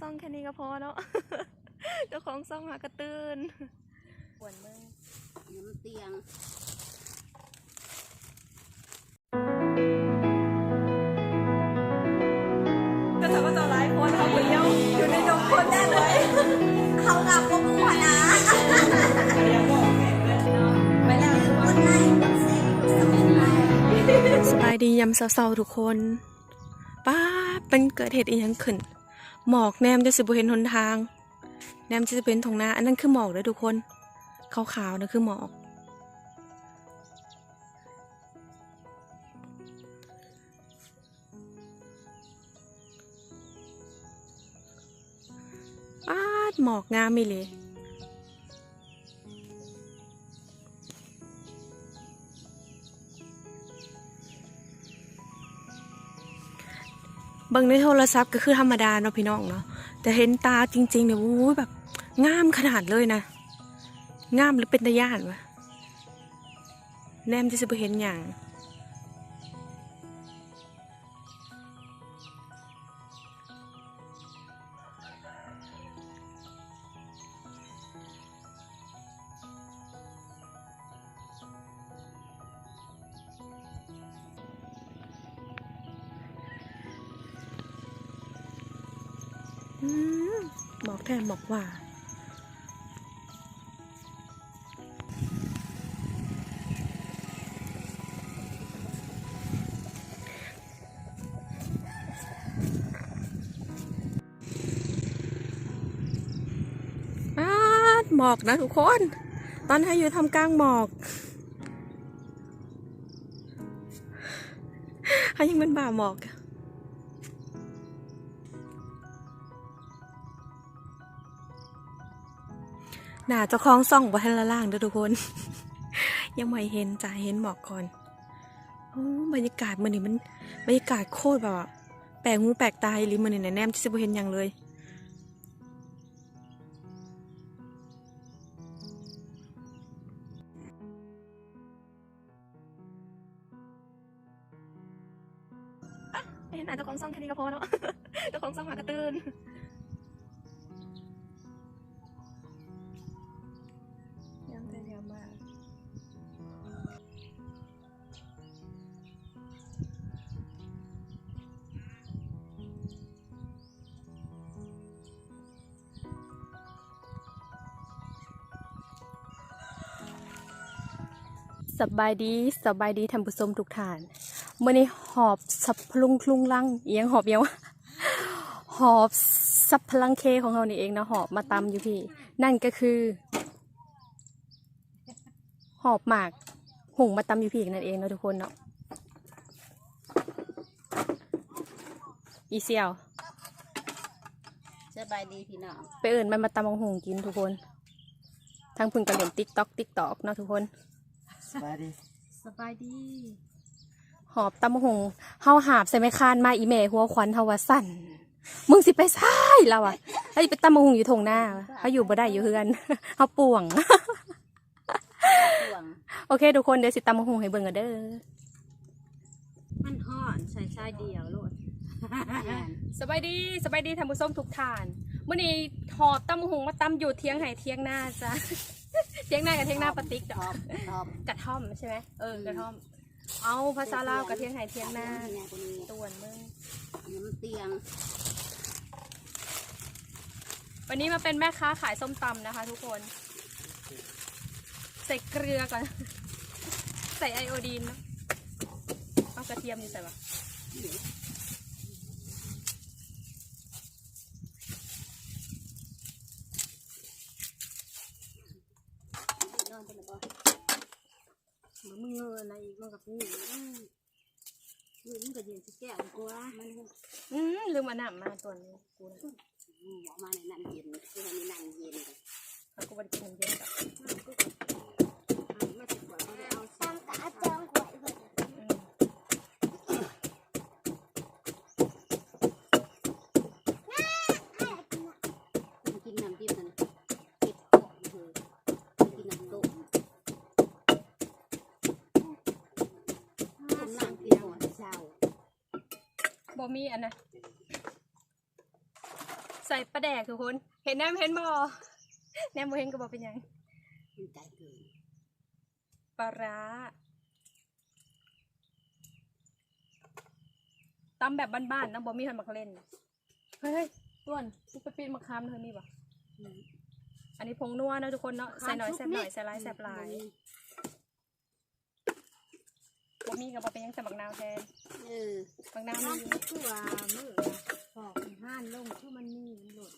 ซ่องแค่นี้ก็พอเนาะเจ้าของซ่องหากระตื่นปวดมึงอยู่บนเตียงก็ถือว่าจะไลฟ์โพสเขาคนเดียวอยู่ในดงคนแน่เลยเขากับพวกหัวนะไปแล้วคนไหนคนเซ็งสมัยนี้สบายดียำเศร้าๆทุกคนป้าเป็นเกิดเหตุอีหยังขึ้น หมอกแนมจะสิบเห็นหนทาง แนมจะสิเป็นทงนาอันนั้นคือหมอกเลยทุกคนขาวๆนะคือหมอกป้าดหมอกงามไม่เลย เบิ่งในโทรศัพท์ก็คือธรรมดาเนาะพี่น้องเนาะแต่เห็นตาจริงๆเนี่ยโอ้ยแบบงามขนาดเลยนะงามหรือเป็นตาย่านวะแนมจะไปเห็นอย่าง แทนหมอกว่าอาดหมอกนะทุกคน ตอนให้อยู่ทำกลางหมอกให้ยังเป็นบ่าหมอก หนาเจ้าของส่องไปทันละล่างเด้อทุกคน ยังไม่เห็นจ่าเห็นหมอกก่อนโอ้บรรยากาศมันนี่มันบรรยากาศโคตรแบบแปลกหูแปลกตาอีหรือมันนี่แนมที่จะบ่เห็นอย่างเลยเห็นอาจจะของซ่องแค่นี้ก็พอเนาะเจ้าของซ่องหากระตื่น สบายดีสบายดีท่านผู้ชมทุกท่านเมื่อนี้หอบสับพลุงคลุงลังเอียงหอบเอียงวะหอบสับพลังเคของเรานี่เองนะหอบมาตำอยู่พี่ นั่นก็คือ หอบหมากหุงมาตำอยู่พี่นั่นเองนะทุกคนเนาะอีเซียวสบายดีพี่น้องไปเอิ่นมันมาตำมังหุงกินทุกคนทั้งพึ่งกระเหลี่ยมติ๊กตอกติ๊กตอกเนาะทุกคน สบายดีสบายดี หอบตำบักหงเฮาหาบใส่ไม้คานมาอีเมหัวควันเฮาว่าสั่น มึงสิไปซ้ายเราอะแล้วไปตำบักหงอยู่ทงหน้าวะเขาอยู่บ่ได้อยู่เฮือนเฮาป่วง ห่วงโอเค ทุกคนเดี๋ยวสิตำบักหงให้เบิ่งกันเด้อมันห่อนใส่ชายเดียวโลดสบายดีสบายดีท่านผู้ชมทุกท่านมื้อนี้หอบตำบักหงมาตำอยู่เทียงไห่เทียงหน้าจ้ะ เทียงหน้ากับเทียงหน้าปะติ๊กดทออกมทอมกระท่อมใช่ไหมเออกระท่อม เอาภาษาลาวกับเทียงไห่เทียงหน้าเนี่ยคนนี้ตวนมึงอยู่บนเตียง วันนี้มาเป็นแม่ค้าขายส้มตำนะคะ ทุกคน ใส่เกลือก่อน ใส่ไอโอดีนเนอะเอากระเทียมอยู่ใส่ปะ นอนไปแล้วบ่เหมือนมึงเงยอะไรอีกมันกับนี่อืมอืมมึงก็ยืน สิแก้วกว่ามันอืมลืมมาหนำมาตัวนี้กูนะอืมบอกมาในน้ำเย็นคือมันมีน้ำเย็นเลยเขาก็บริกินน้ำเย็นกับ มีอันนะใส่ปลาแดกทุกคน เห็นแนมเห็นบ่แนมบ่เห็นก็บอกเป็นหยังมันใจเกินปลาร้าตำแบบบ้านๆนะบ่มีคนมักเล่น เฮ้ยต้วนทุกไปปีนมะขามเธอมีปะอืมอันนี้ผงนัวนะทุกคนเนาะ ใส่หน่อยแซ่บหน่อยใส่หลายแซ่บหลายบ่ มีกับบ่เป็นหยังใส่บักนาวแทนเออบักนาวน้มีำคือว่ามือปอกห้านลงคือมันมีมันหลุด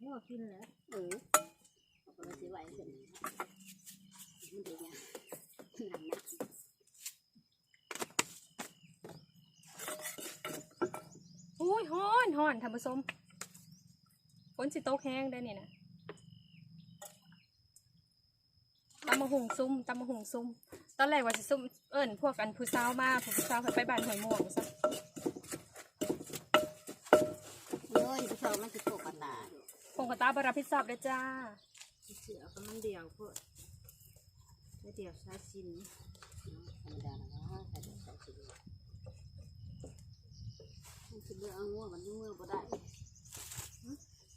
หัวกินแล้วเออเอาไปสิไหวเสร็จมันเป็นยังหนักนะอุ้ยฮ้อนฮ้อนท่านผู้ชมฝนสิตกแห้งได้นี่นะตำมะหุงซุ่มตำมะหุงซุ่ม ตอนแรกว่าจะซุ่มเอิญพวกอันผู้สาวมาผู้สาวเขาไปบ้านหอยม่วงซะเอ้ยผู้ชมมันจะโกกตาคงกระตาบรับผิดชอบเด้อจ้าเสือก็มันเดียวเพื่อเดียวซาชินธรรมดานะใส่เดียวซาชินมันจะเมื่อเอางัวมันเมื่อบ่ได้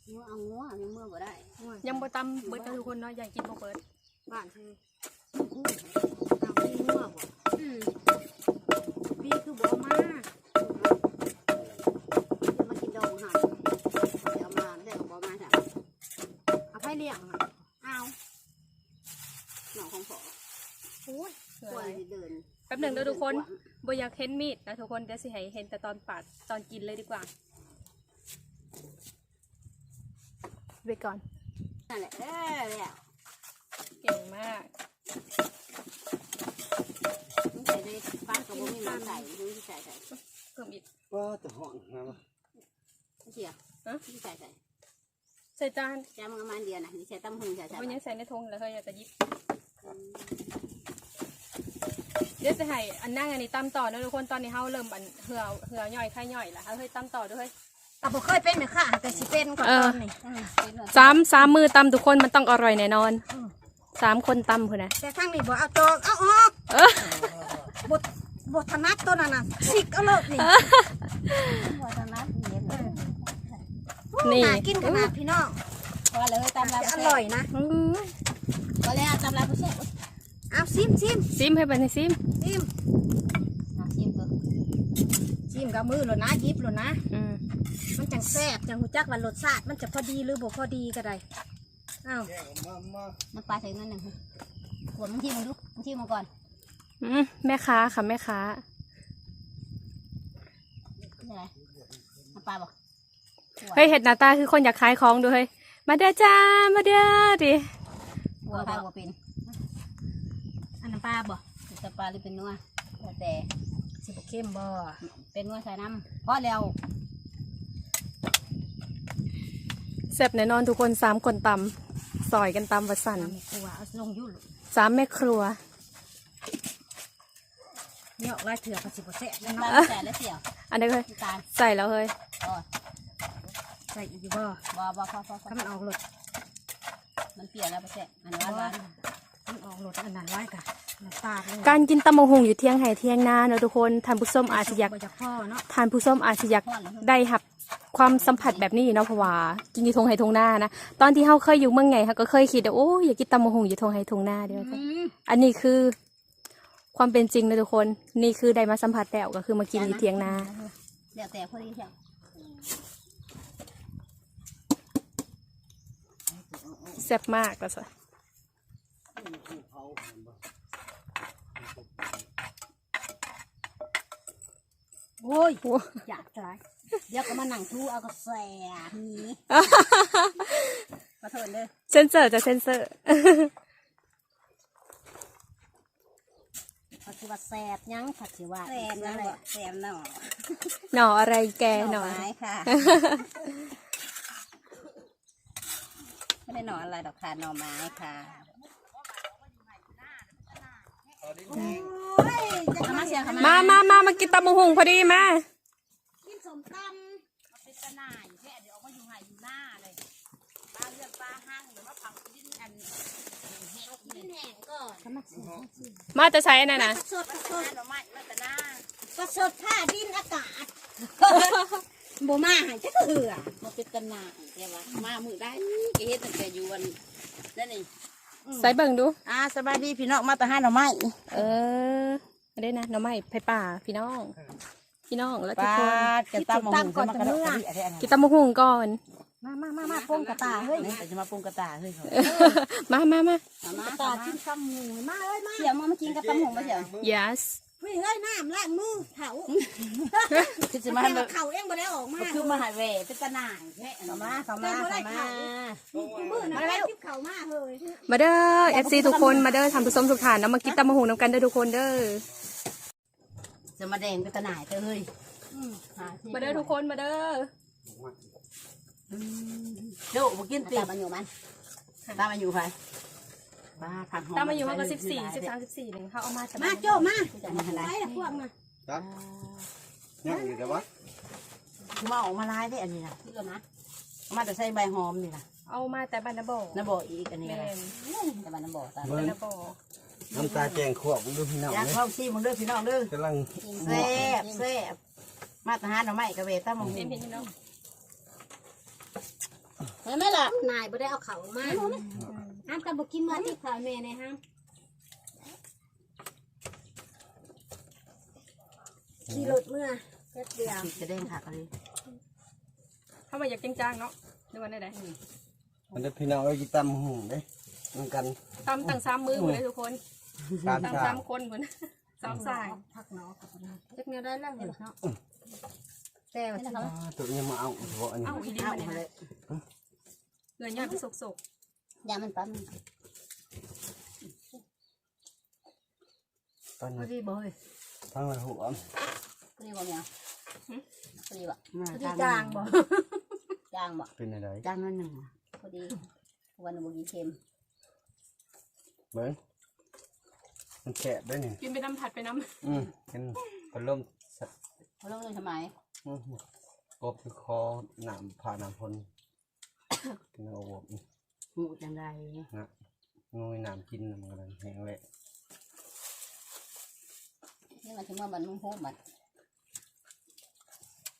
เมื่อเอางัวมันเมื่อบ่ได้ยังบ่ตำเบิดนะทุกคนเนาะอยากกินบ่เบิดบ้านเธอ นัวบ่อืมพี่คือบ่มาจะมากินดองหันเดี๋ยวมาได้ก็บ่มาจ้ะเอาไผเลี้ยงหันเอาหนองของพ่อโอ้ยเหนื่กล้วยอยเดินแป๊บหนึ่งเด้อทุกคนบ่อยากเห็นมีดนะทุกคนเดี๋ยวสิให้เห็นแต่ตอนปาดตอนกินเลยดีกว่าไปก่อนนั่นแหละเออแล้วเก่งมาก ป้ากับบ่มีน้ำใส่ดูที่ใส่ใส่เพิ่มอีกว่าจะห่อนนะวะเสียฮะที่ใส่ใส่ใส่จานแจ้มันประมาณเดียวนะนี่ใส่ตั้มหุงใส่ใส่วันนี้ใส่ในทงแล้วเฮ้ยจะยิบเดี๋ยวจะให้อันนั่งอันนี้ตำต่อนะทุกคนตอนนี้เฮาเริ่มอันเหือเหือย่อยไข่ย่อยแล้วเฮ้ยตำต่อด้วยอะบ่เคยเป็นไหมค่ะแต่สิเป็นก่อนตอนนี้สามสามมือตำทุกคนมันต้องอร่อยแน่นอนสามคนตำพุ่นนะแต่ข้างนี้บ่เอาจอกเอาออก บทบทนัดตัวนั้นน่ะสิกเอาเลยนี่บทนัดเย็นนี่น่ากินขนาดพี่น้องพอเลยตามจะลาอร่อยนะอื้อพอแล้วตามลาผู้เชี่ยวเอาซิมซิมซิมให้เป็นซิมซิมชิมตัวซิมกับมือหลดนะหยิบหลดนะ อืมมันจังแซ่บจังหูจักว่ารสชาติมันจะพอดีหรือบ่พอดีก็ได้อ้าวแกงมามาน้ำปลาใส่เงินหนึ่งขวดมึงชิมมึงดูมึงชิมมาก่อนอืม แม่ค้าค่ะแม่ค้านี่อะไรน้ำปลาบอกเฮ้ยเห็ดหน้าตาคือคนอยากขายของด้วยเฮ้ยมาเด้อจ้ามาเด้อดิหัวปลาหัวเป็นอันน้ำปลาบ่น้ำปลาหรือเป็นนัวแล้วแต่สิบ่เข้มบ่เป็นนัวใส่น้ำพอแล้วแซ่บแน่นอนทุกคนสามคนตำซอยกันตำวัสันทำให้ครัวเอาลงยุ่นสามแม่ครัว เนี่ยลายเถื่อภาษีบ่แซ่บแล้วน้ำปลาเนาะใส่แล้วเสี่ยวอันนี้เฮ้ยน้ำตาลใส่แล้วเฮ้ยอ๋อใส่อีกอยู่บ่บอบอพอพอพอถ้ามันออกรสมันเปรี้ยวแล้วปะเจ๊อันนี้หวานมันออกรสอันนั้นไว้กะน้ำตาลเลยการกินตำมะฮุงอยู่เที่ยงไห่เที่ยงนาเนอะทุกคนท่านผู้ชมอาจจะอยากบ่จากพ่อเนาะทานผู้ชมอาจจะอยากได้หับความสัมผัสแบบนี้เนาะเพราะว่ากินอยู่ทงไห่ทงหน้านะตอนที่เขาเคยอยู่เมืองไงเขาก็เคยคิดว่าโอ้ยอยากกินตำมะฮุงอยู่ทงไห่ทงหน้าเดียวกันอันนี้คือ ความเป็นจริงนะทุกคน นี่คือได้มาสัมผัสแล้วก็คือมากินอยู่เทียงนาเดี๋ยวแต่พอดีเสี่ยวแซ่บมากแล้วสิโอ้ยโอ้อยากตายเดี๋ยวก็มานั่งทูเอาก็แสบนี้ขอโทษเลยเซนเซอร์จะเซนเซอร์ ผักชีว่าแสบยังผักชีว่าแซ่บนั่นแหละแซ่บเนาะหน่ออะไรแกหหน่น่ออไม้ค่ะไม่ได้หน่ออะไรดอกค่ะหน่อไม้ค่ะเอามาเชียร์ค่ะมามามามากินตำมะฮุงพอดีมากินสมตเกินแห้งก่อนมาจะใช้นั่นนะสดสดหน่อไม้มาแต่หน้าก็สดผ้าดินอากาศบ่มาใหายจักเถื่อมาเป็นตะนายแกว่ามามือได้แกเฮ็ดตั้งแต่อยู่วันนั่นนี่ใส่เบิ่งดู อ่าสบายดีพี่น้องมาตะหาหน่อไม้เอออันนี้นะหน้ำไม้ไผ่ป่าพี่น้อง พี่น้องแล้วทุกปาคนดกันตามมาหุงจะมากระดกกระดิ่อะไรอันกินตำมะฮุงก่อน มามามามาโป้งกระตาเฮ้ยนี้จะมาปรุงกระตาเฮ้ยเขามามามาเอามากระตากินคำหมูมาเอ้ยมาเสี่ยวมามากินกับตำหงมาเสี่ยว yes เฮ้ยเฮ้ยน้ำล้างมือเถาคือจะมามาให้ให้เขาเองบ่ได้ออกมาคือมาหายเวเป็นตะนายแค่เอามาเขามาเขามามือนะแม่ทิพเขามาเฮ้ยมาเด้อ FC ทุกคนมาเด้อทำผู้ชมทุกฐานเนาะมากินตำมะฮุงน้ำกันเด้อทุกคนเด้อจะมาแดงเป็นตะนายเฮ้ยมาเด้อทุกคนมาเด้อ โจ้มากินตีตามมาอยู่มันตามมาอยู่ใครบ้าผักหอมตามมาอยู่มันก็สิบสี่สิบสามสิบสี่หนึ่งเขาเอามาจากมาโจ้มาจะมาอะไรไปละพวกมาจักยังอยู่แต่ว่าคือมาออกมาลายได้อันนี้นะนี่ก็นะมาแต่ใส่ใบหอมนี่นะเอามาแต่บานนาโบน้ำบ่ออีกอันนี้แมอะไรนแต่บ้านน้ำบ่อตามเบิ่งนาโบน้ำตาแจงขวบดูพี่น้องอยากเลยเข้าซีมึงเด้อพี่น้องเด้อกำลังแซ่บแซ่บมาตรฐานหน่อไม้กระเวต้ามงเป็นพี่น้อง เห็นไหมล่ะนายบ่ได้เอาเขามาห้ามกันบ่กินเมื่อที่ขายแม่ในห้ามขี่รถเมื่อแป๊บเดียว จะเด้งผักอะไรเขามาอยากจริงจังเนาะในวันไหนไหนมันจะพี่น้องเอากินตำหูเด้มันกันตำตั้งซ้ำมือหมดเลยทุกคนสามตั้งชาซ้ำคนเหมือนซ้ำสายพักเนาะจักแนวได้แล้วเห็นเนาะ แต่ว่าสิอ่าตัวนี้มาเอาเฉพาะอันนี้เอาอีลิมเอามาเนี่ยเลยเงินยอดไปสกสกยามันปั๊มตอนพอนี้ดีบ่เฮ้ยทั้งละหัวพอดีบ่เนี่ยพอดีบ่ที่จางบ่จางบ่เป็นอะไรจางนั่นหนึ่งพอดีวันบ่กี่เค็มเบิ้งมันแฉะได้นี่กินไปน้ำผัดไปน้อืมเป็นพัดลมสัตว์เขาเริ่มเลยทำไมอื้อหือ กบคือคอหนามผ่าหนามพลกินเอาบวบหูจังไดงูหนามกินมันกำลังแห้งเลยนี่มันถึงว่ามันมุ่งโฮมมัน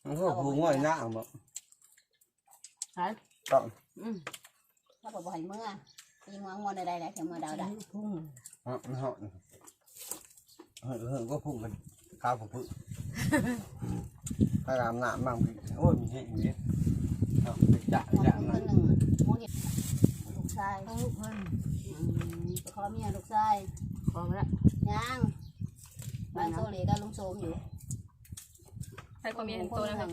มันก็หูง่อยหน้าบ่ใช่ต้องอืมถ้าบอกบ่ให้เมื่อตีมืองอนใดๆแล้วแค่เมื่อดาวได้พุ่งอะมันเหาะเฮ้ยเฮ้ยก็พุ่งกันข้าวผมพึ่ง ถ้าอาบน้ำบ้างพี่โอ้ยมีแห้งอย่างนี้เอาไปจะคนจะคมันนหนึ่งมูเห็ดลูกชายลูกเพิ่นไปขอเมียลูกชายขอมาละยังบ้านโซเลก็ลุงโซมอยู่ำให้ความเมียเห็นตัวนะครับ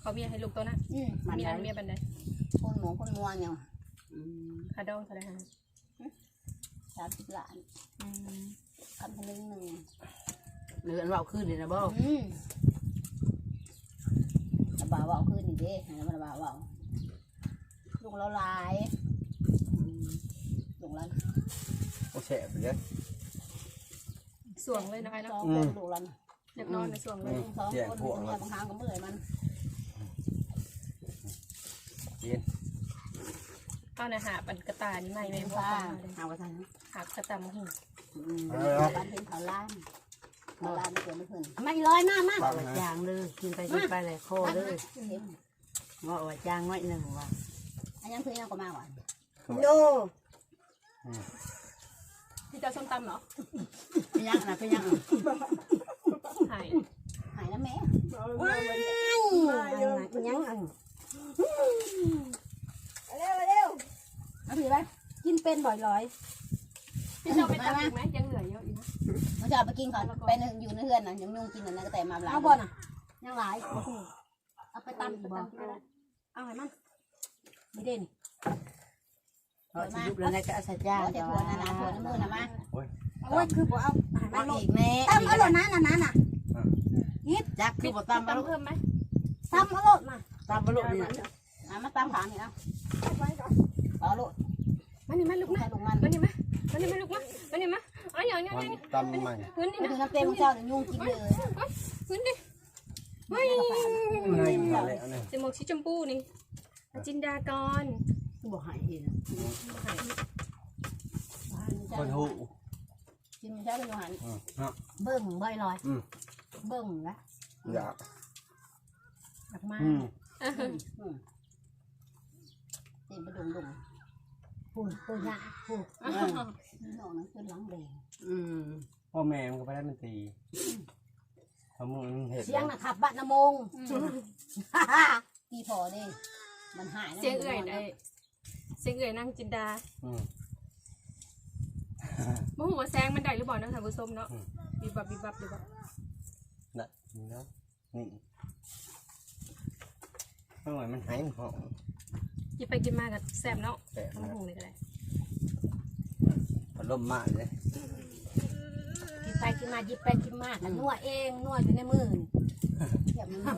เขาเมียให้ลูกตัวนะอืมมันมีได้นั้นเมียบันไดคนหมูคนมัวเนี่ยคาดองเท่าไหร่ฮะสามสิบล้านอืมคำพนึงหนึ่งเรือนเบาขึ้นเลยนะบ่อืมระ บาว่าขึ้นนี่เด้แล้วมันระบาว่าลุงเราลายลุงเราก็แฉะไปเลยสวงเลยนะไอ้สเนาะองคนลุงเราอยากนอนในสวงเลยสองคนเนี่ยบางครั้งก็เมื่อยมันกินเอาในะหาปันกระตายนี่ไม่ไม่พอฟ้าเลยเอากระทันหากกระตำหูบ้านเป็นเขาล้าน เขาล้านเกิดไม่ถึงไม่ร้อยมากมากฟังว่านะจางเลยกินไปกินไปเลยคอเลยว่าว่าจางน้อยหนึ่งว่ะอันยังคือยังก็มาหวานโนพี่จะส้มตำเหรอเป็นยังนะเป็นยังหายหายแล้วแม่ว้ายยังอันเร็วเร็วเอาถือไปกินเป็นบ่อยร้อย พี่จะเอาไปตำอีกไหมยังเหลือเยอะอีกนะมันจะเอาไปกินก่อนไปอยู่ในเฮือนนะยังนุ่งกินอันนั้นก็แต่มาหลายเอาบ่น่ะยังหลายเอาไปตำไปตำเอาให้มันไม่เด่นเพราะชีวิตแล้วก็อาศัยจางแต่แต่ถั่วว่านะนะถั่วน้ำมือนะมาโอ้ยคือบ่เอาให้มัมานลงอีกแน่ตำเอาโลดนะน่ะนะน่ะจักคือบ่ตามมาลูกตำเพิ่มไหมตำเอาโลดมาตามมาลูกนี่นะอะมาตามขานี่นะเอาลูกมานี่มาลูกมาให้ลูกมันมานี่มามาันนี้มาลูกมาอันนี้มาอันนี้อันนี้อันนี้ตำใหม่ขึ้นนี่นะถ้เต็มเจ้าเดี๋ยวยุ่งกินเลยพื้นดิเฮ้ยจมูกชิชมพูนี่จินดากรบอกหายเองคนหูจินมันใช้เป็นอาหารเบิ่งใบลอยเบิ่งนะอยากอยากมากอะเต็มไปดุงดุ พูดตัวยาพูดน้องนั้นขึ้นหลังแดงอืมพ่อแม่มันก็ไปได้มันตีเพราะมึงเห็นเสียงนะครับบัตรนโมงพี่พอเด้มันหายเสียงเอื่อยได้เสียงเอื่อยนั่งจินดาอืมบ่ฮู้ว่าแซงมันได้หรือบ่เนาะท่านผู้ชมเนาะอืมบิบบับบิบบับบิบบับน่ะนี่เนาะนี่เมื่อไหร่มันหายหอม กินไปกินมาก็แซ่บเนาะแต่ทำหุงเลยก็ได้พัดลมมากเลย กินไปกินมาหยิบไปกินมากันนัวเองนัวอยู่ในมือนี่เทียบมันเนาะ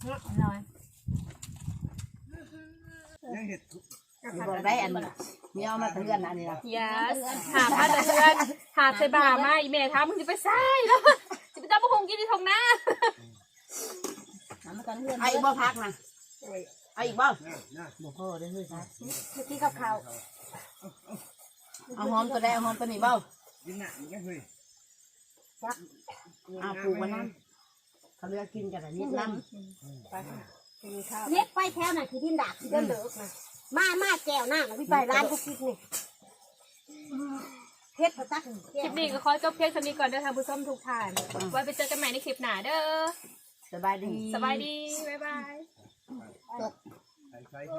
อร่อยบอกได้อันมีเอามาเตือนอันนี้ละยาหาผ้าแต่เพื่อนหาใส่บ่ามาอีแม่ถามมึงสิไปใส่แล้วสิไปตำบักหุงกินที่ทงหน้า น้ำมันตอนเพื่อนไอ้บ่พักนะไอ้อีกบ่บ่พอได้เลยครับที่กับข้าวเอาหอมตัวใดเอาหอมตัวนี้เบ้าเอาปลูกไว้น้ำเขาเลือกกินกันอันนี้น้ำเล็กไปแถวน่ะคือที่ดักที่เดินเลิกนะมามาแก้วหน้าน่ะพี่ไปร้านกุ๊กกิ๊กนี่เพชรพระตักนี่คแก้ลิวปนี้ก็ขอจบเพียงเท่านี้ก่อนเด้อท่านผู้ชมทุกท่าน ไว้ไปเจอกันใหม่ในคลิปหน้าเด้อ สบายดี สบายดี บ๊ายบาย